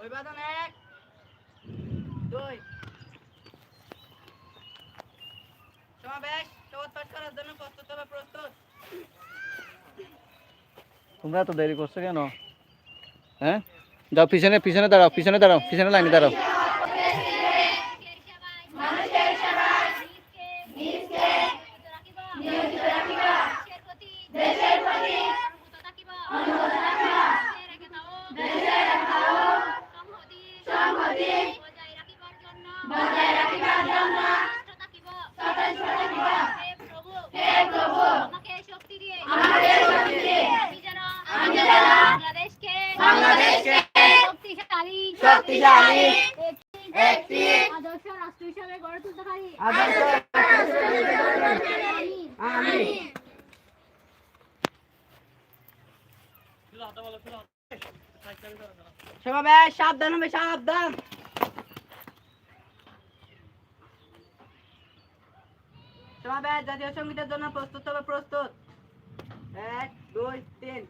অভিবাদন এক, দুই। সমাবেশ শপথ পাঠ করার জন্য প্রস্তুত হবে, প্রস্তুত। তোমরা এত দেরি করছ কেন? হ্যাঁ? যাও, পিছনে পিছনে দাঁড়াও পিছনে দাঁড়াও, পিছনে লাইনে দাঁড়াও। সংহতি বজায় রাখিবার জন্য। সচেষ্ট থাকিবা। হে প্রভু। আমাকে শক্তি দিয়ে। আমাদের শক্তি দিয়ে। আমি যেন বাংলাদেশকে বাংলাদেশকে শক্তিশালী শক্তিশালী একটি একটি আদর্শ রাষ্ট্র হিসাবে গড়ে তুলতে পারি। আদর্শ আমি। আমি। সমাবেশ সাবধান হবে সাবধান। সবাই জাতীয় সঙ্গীতের জন্য প্রস্তুত হবে প্রস্তুত। এক দুই তিন।